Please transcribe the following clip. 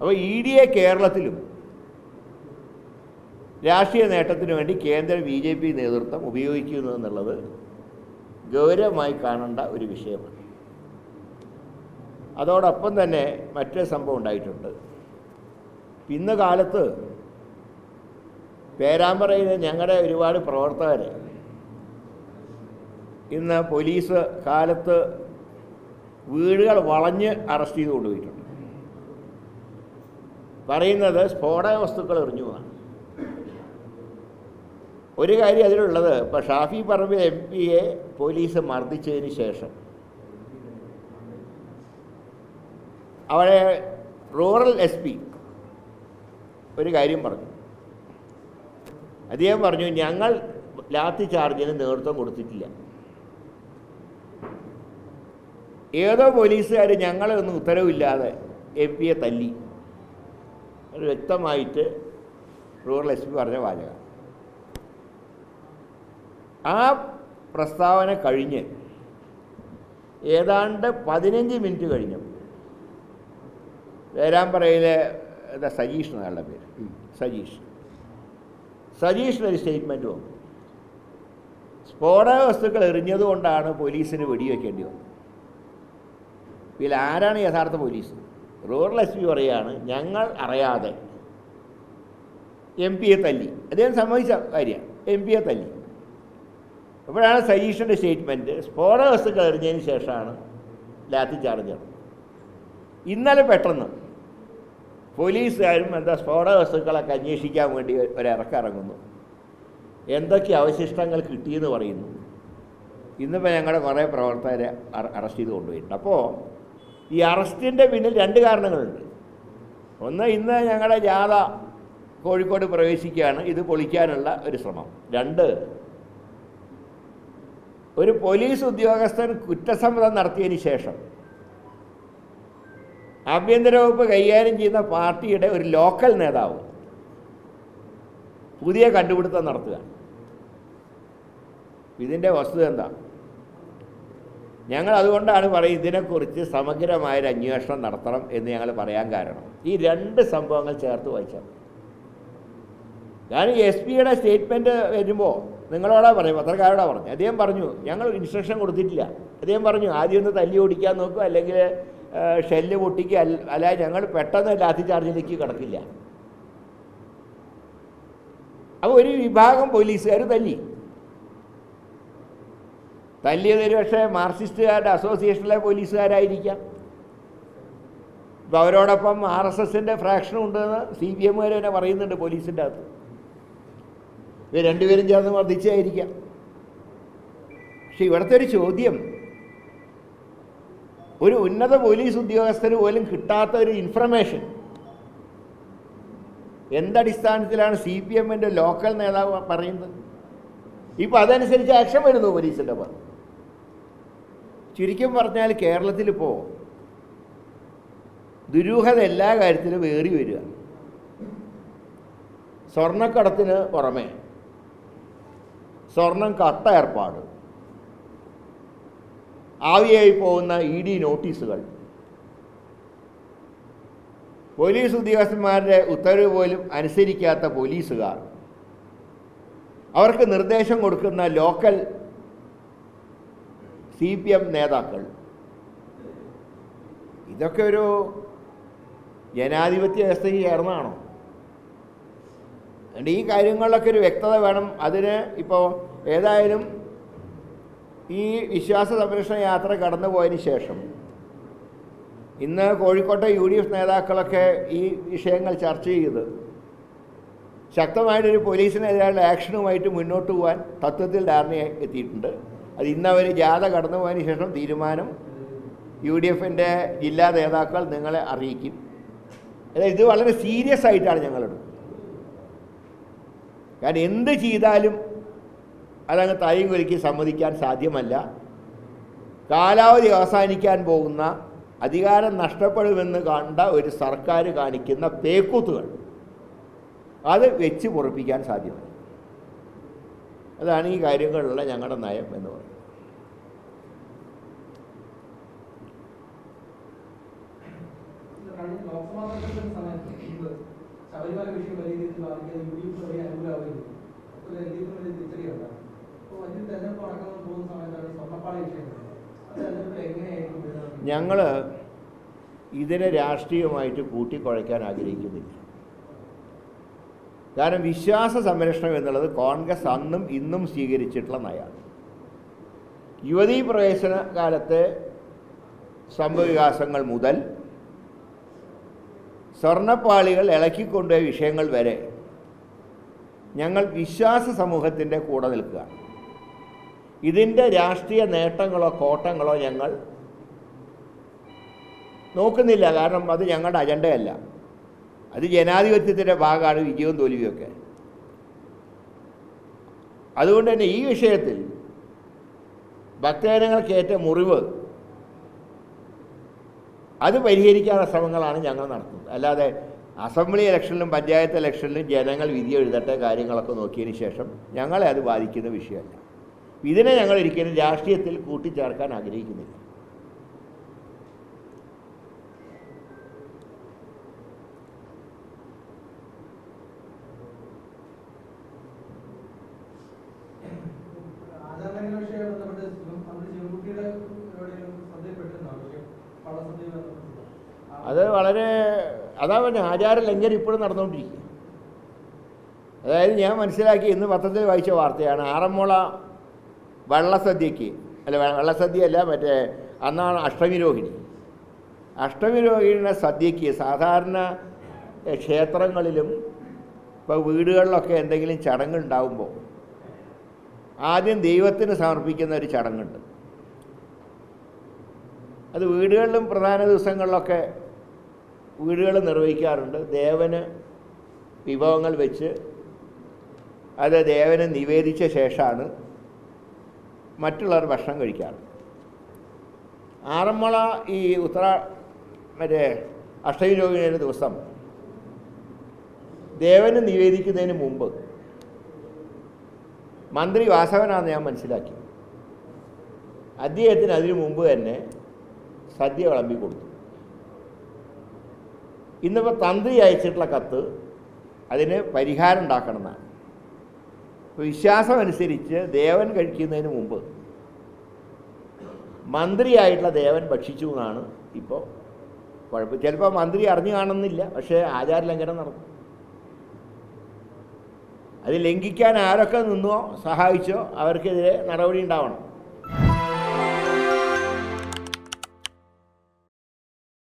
അപ്പോൾ E D A കേരളത്തിലും രാഷ്ട്രീയ നേട്ടത്തിന് വേണ്ടി കേന്ദ്ര ബി ജെ പി നേതൃത്വം ഉപയോഗിക്കുന്നു എന്നുള്ളത് ഗൗരവമായി കാണേണ്ട ഒരു വിഷയമാണ്. അതോടൊപ്പം തന്നെ മറ്റൊരു സംഭവം ഉണ്ടായിട്ടുണ്ട്. ഇന്ന് കാലത്ത് പേരാമ്പ്രയിലെ ഞങ്ങളുടെ ഒരുപാട് പ്രവർത്തകർ ഇന്ന് പോലീസ് കാലത്ത് വീടുകൾ വളഞ്ഞ് അറസ്റ്റ് ചെയ്ത് കൊണ്ടുപോയിട്ടുണ്ട്. പറയുന്നത് സ്ഫോടക വസ്തുക്കൾ എറിഞ്ഞു എന്നാണ്. ഒരു കാര്യം അതിലുള്ളത് ഇപ്പോൾ ഷാഫി പറമ്പിൽ എം പിയെ പോലീസ് മർദ്ദിച്ചതിന് ശേഷം അവിടെ റൂറൽ എസ് പി ഒരു കാര്യം പറഞ്ഞു. അദ്ദേഹം പറഞ്ഞു ഞങ്ങൾ ലാത്തി ചാർജിന് നേതൃത്വം കൊടുത്തിട്ടില്ല. ഏതോ പോലീസുകാർ ഞങ്ങളൊന്നും ഉത്തരവില്ലാതെ എം പിയെ തല്ലി. വ്യക്തമായിട്ട് റൂറൽ എസ് പി പറഞ്ഞ വാചകം. ആ പ്രസ്താവന കഴിഞ്ഞ് ഏതാണ്ട് പതിനഞ്ച് മിനിറ്റ് കഴിഞ്ഞു വേരാമ്പറയിലെ എന്താ സജീഷ് എന്നാളുടെ പേര്. സജീഷ്. സജീഷിന് ഒരു സ്റ്റേറ്റ്മെന്റ് വന്നു. സ്ഫോടക വസ്തുക്കൾ എറിഞ്ഞതുകൊണ്ടാണ് പോലീസിന് വെടിവെക്കേണ്ടി വന്നത്. ഇതിൽ ആരാണ് യഥാർത്ഥ പോലീസ്? റൂറൽ എസ് പി പറയുകയാണ് ഞങ്ങൾ അറിയാതെ. എം പിയെ തല്ലി. അദ്ദേഹം സമ്മതിച്ച കാര്യമാണ് എം പിയെ തല്ലി. അപ്പോഴാണ് സജീഷിന്റെ സ്റ്റേറ്റ്മെന്റ് സ്ഫോടക വസ്തുക്കൾ എറിഞ്ഞതിന് ശേഷമാണ് ലാത്തി ചാർജ് ഇന്നലെ പെട്ടെന്ന് പോലീസുകാരും എന്താ സ്ഫോടക വസ്തുക്കളൊക്കെ അന്വേഷിക്കാൻ വേണ്ടി ഒരിറക്കിറങ്ങുന്നു എന്തൊക്കെ അവശിഷ്ടങ്ങൾ കിട്ടിയെന്ന് പറയുന്നു. ഇന്നിപ്പോൾ ഞങ്ങളുടെ കുറേ പ്രവർത്തകരെ അറസ്റ്റ് ചെയ്ത് കൊണ്ടുപോയിട്ടുണ്ട്. അപ്പോൾ ഈ അറസ്റ്റിന്റെ പിന്നിൽ രണ്ട് കാരണങ്ങളുണ്ട്. ഒന്ന് ഇന്ന് ഞങ്ങളുടെ ജാഥ കോഴിക്കോട് പ്രവേശിക്കുകയാണ്. ഇത് പൊളിക്കാനുള്ള ഒരു ശ്രമം. രണ്ട് ഒരു പോലീസ് ഉദ്യോഗസ്ഥൻ കുറ്റസമ്മതം നടത്തിയതിന് ശേഷം ആഭ്യന്തര വകുപ്പ് കൈകാര്യം ചെയ്യുന്ന പാർട്ടിയുടെ ഒരു ലോക്കൽ നേതാവ് പുതിയ കണ്ടുപിടുത്തം നടത്തുക. ഇതിന്റെ വസ്തുത എന്താ? ഞങ്ങൾ അതുകൊണ്ടാണ് പറയും ഇതിനെക്കുറിച്ച് സമഗ്രമായൊരു അന്വേഷണം നടത്തണം എന്ന് ഞങ്ങൾ പറയാൻ കാരണം. ഈ രണ്ട് സംഭവങ്ങൾ ചേർത്ത് വായിച്ചാൽ കാരണം എസ് പിയുടെ സ്റ്റേറ്റ്മെന്റ് വരുമ്പോൾ നിങ്ങളോടാ പറയും പത്രക്കാരോടാ പറഞ്ഞു അദ്ദേഹം പറഞ്ഞു ഞങ്ങൾ ഇൻസ്ട്രക്ഷൻ കൊടുത്തിട്ടില്ല. അദ്ദേഹം പറഞ്ഞു ആദ്യം ഒന്ന് തല്ലി ഓടിക്കാൻ നോക്കുക അല്ലെങ്കിൽ ഷെല്ല് പൊട്ടിക്കുക അല്ല ഞങ്ങൾ പെട്ടെന്ന് ലാത്തി ചാർജിലേക്ക് കിടക്കില്ല. അപ്പോൾ ഒരു വിഭാഗം പോലീസുകാർ തല്ലി. തല്ലിയത് ഒരു പക്ഷേ മാർക്സിസ്റ്റുകാരുടെ അസോസിയേഷനിലെ പോലീസുകാരായിരിക്കാം. ഇപ്പോൾ അവരോടൊപ്പം ആർ എസ് എസിന്റെ ഫ്രാക്ഷനും ഉണ്ടെന്ന് സി പി എമ്മുകാർ തന്നെ പറയുന്നുണ്ട് പോലീസിന്റെ അകത്ത്. ഇവർ രണ്ടുപേരും ചേർന്ന് വർദ്ധിച്ചായിരിക്കാം പക്ഷെ ഇവിടുത്തെ ഒരു ചോദ്യം ഒരു ഉന്നത പോലീസ് ഉദ്യോഗസ്ഥന് പോലും കിട്ടാത്ത ഒരു ഇൻഫർമേഷൻ എന്തടിസ്ഥാനത്തിലാണ് സി പി എമ്മിന്റെ ലോക്കൽ നേതാവ് പറയുന്നത്? ഇപ്പം അതനുസരിച്ച് ആക്ഷൻ വരുന്നു പോലീസിന്റെ ഭാഗത്ത്. ചുരുക്കം പറഞ്ഞാൽ കേരളത്തിൽ കേരളത്തിലിപ്പോൾ ദുരൂഹത എല്ലാ കാര്യത്തിലും ഏറി വരിക. സ്വർണക്കടത്തിന് പുറമെ സ്വർണം കട്ട ഏർപ്പാട്. ആവിയായി പോകുന്ന ഇ ഡി നോട്ടീസുകൾ. പോലീസ് ഉദ്യോഗസ്ഥന്മാരുടെ ഉത്തരവ് പോലും അനുസരിക്കാത്ത പോലീസുകാർ. അവർക്ക് നിർദ്ദേശം കൊടുക്കുന്ന ലോക്കൽ സി പി എം നേതാക്കൾ. ഇതൊക്കെ ഒരു ജനാധിപത്യ വ്യവസ്ഥയ്ക്ക് ചേർന്നതാണോ അതുകൊണ്ട് ഈ കാര്യങ്ങളിലൊക്കെ ഒരു വ്യക്തത വേണം. അതിന് ഇപ്പോൾ ഏതായാലും ഈ വിശ്വാസ സംരക്ഷണ യാത്ര കടന്നു പോയതിന് ശേഷം ഇന്ന് കോഴിക്കോട്ടെ യു ഡി എഫ് നേതാക്കളൊക്കെ ഈ വിഷയങ്ങൾ ചർച്ച ചെയ്ത് ശക്തമായിട്ടൊരു പോലീസിനെതിരായുള്ള ആക്ഷനുമായിട്ട് മുന്നോട്ട് പോകാൻ തത്വത്തിൽ ധാരണയായി എത്തിയിട്ടുണ്ട്. അത് ഇന്ന് അവർ ജാഥ കടന്നു പോയതിന് ശേഷം തീരുമാനം യു ഡി എഫിന്റെ ജില്ലാ നേതാക്കൾ നിങ്ങളെ അറിയിക്കും. അതായത് ഇത് വളരെ സീരിയസ് ആയിട്ടാണ് ഞങ്ങളെടുക്കുന്നത് കാരണം എന്ത് ചെയ്താലും അതങ്ങ് തലയും കുലുക്കി സമ്മതിക്കാൻ സാധ്യമല്ല. കാലാവധി അവസാനിക്കാൻ പോകുന്ന അധികാരം നഷ്ടപ്പെടുമെന്ന് കണ്ട ഒരു സർക്കാർ കാണിക്കുന്ന പേക്കൂത്തുകൾ. അത് വെച്ച് പൊറപ്പിക്കാൻ സാധ്യമല്ല. അതാണ് ഈ കാര്യങ്ങളിലുള്ള ഞങ്ങളുടെ നയം എന്ന് പറയുന്നത് ഞങ്ങൾ സമയത്ത് മുമ്പ് ശബരിമല വിഷയം വലിയ രീതിയിൽ ബാധിക്കാതെ യു ഡി എഫ് വലിയ അനുകൂലമാവുകയും ചെയ്തു. അപ്പോൾ എൽ ഡി എഫിന് വലിയ തിരിച്ചടിയുണ്ടാകും അപ്പോൾ വലിയ തെരഞ്ഞെടുപ്പ് നടക്കാൻ പോകുന്ന സമയത്താണ് ഈ സ്വർണപ്പാളി വിഷയം വരുന്നത്. ആ തെരഞ്ഞെടുപ്പ് എങ്ങനെയായിരിക്കും വരുന്നത്? ഞങ്ങൾ ഇതിനെ രാഷ്ട്രീയമായിട്ട് കൂട്ടിക്കുഴയ്ക്കാൻ ആഗ്രഹിക്കുന്നില്ല കാരണം വിശ്വാസ സംരക്ഷണം എന്നുള്ളത് കോൺഗ്രസ് അന്നും ഇന്നും സ്വീകരിച്ചിട്ടുള്ള നയമാണ്. യുവതീ പ്രവേശന കാലത്തെ സംഭവവികാസങ്ങൾ മുതൽ സ്വർണപ്പാളികൾ ഇളക്കിക്കൊണ്ടുപോയ വിഷയങ്ങൾ വരെ ഞങ്ങൾ വിശ്വാസ സമൂഹത്തിന്റെ കൂടെ നിൽക്കുക ഇതിന്റെ രാഷ്ട്രീയ നേട്ടങ്ങളോ കോട്ടങ്ങളോ ഞങ്ങൾ നോക്കുന്നില്ല. കാരണം അത് ഞങ്ങളുടെ അജണ്ടയല്ല. അത് ജനാധിപത്യത്തിന്റെ ഭാഗമാണ് വിജയവും തോൽവിയൊക്കെ. അതുകൊണ്ട് തന്നെ ഈ വിഷയത്തിൽ ഭക്തജനങ്ങൾക്കേറ്റ മുറിവ് അത് പരിഹരിക്കാനുള്ള ശ്രമങ്ങളാണ് ഞങ്ങൾ നടത്തുന്നത്. അല്ലാതെ അസംബ്ലി ഇലക്ഷനിലും പഞ്ചായത്ത് ഇലക്ഷനിലും ജനങ്ങൾ വിധി എഴുതട്ടെ കാര്യങ്ങളൊക്കെ നോക്കിയതിന് ശേഷം ഞങ്ങളെ അത് ബാധിക്കുന്ന വിഷയമല്ല. ഇതിനെ ഞങ്ങൾ ഒരിക്കലും രാഷ്ട്രീയത്തിൽ കൂട്ടിച്ചേർക്കാൻ ആഗ്രഹിക്കുന്നില്ല. വളരെ അതാ പറഞ്ഞ ആചാര ലംഘനം ഇപ്പോഴും നടന്നുകൊണ്ടിരിക്കുക. അതായത് ഞാൻ മനസ്സിലാക്കി ഇന്ന് പത്രത്തിൽ വായിച്ച വാർത്തയാണ് ആറന്മുള വള്ളസദ്യക്ക് അല്ല വള്ളസദ്യ അല്ല മറ്റേ അന്നാണ് അഷ്ടമി രോഹിണി. അഷ്ടമി രോഹിണിയുടെ സദ്യക്ക് സാധാരണ ക്ഷേത്രങ്ങളിലും ഇപ്പോൾ വീടുകളിലൊക്കെ എന്തെങ്കിലും ചടങ്ങുണ്ടാവുമ്പോൾ ആദ്യം ദൈവത്തിന് സമർപ്പിക്കുന്ന ഒരു ചടങ്ങുണ്ട്. അത് വീടുകളിലും പ്രധാന ദിവസങ്ങളിലൊക്കെ വീടുകൾ നിർവഹിക്കാറുണ്ട്. ദേവന് വിഭവങ്ങൾ വെച്ച് അത് ദേവനെ നിവേദിച്ച ശേഷമാണ് മറ്റുള്ളവർ ഭക്ഷണം കഴിക്കാറ്. ആറന്മുള ഈ ഉത്തര മറ്റേ അഷ്ടമി ദിവസം ദേവന് നിവേദിക്കുന്നതിന് മുമ്പ് മന്ത്രി വാസവനാണെന്ന് ഞാൻ മനസ്സിലാക്കി. അദ്ദേഹത്തിന് അതിനു മുമ്പ് തന്നെ സദ്യ വിളമ്പി കൊടുത്തു. ഇന്നിപ്പോൾ തന്ത്രി അയച്ചിട്ടുള്ള കത്ത് അതിന് പരിഹാരം ഉണ്ടാക്കണമെന്നാണ്. ഇപ്പോൾ വിശ്വാസമനുസരിച്ച് ദേവൻ കഴിക്കുന്നതിന് മുമ്പ് മന്ത്രിയായിട്ടുള്ള ദേവൻ ഭക്ഷിച്ചു എന്നാണ് ഇപ്പോൾ കുഴപ്പം. ചിലപ്പോൾ മന്ത്രി അറിഞ്ഞു കാണുന്നില്ല പക്ഷേ ആചാര ലംഘനം നടന്നു അത് ലംഘിക്കാൻ ആരൊക്കെ നിന്നോ സഹായിച്ചോ അവർക്കെതിരെ നടപടി ഉണ്ടാവണം.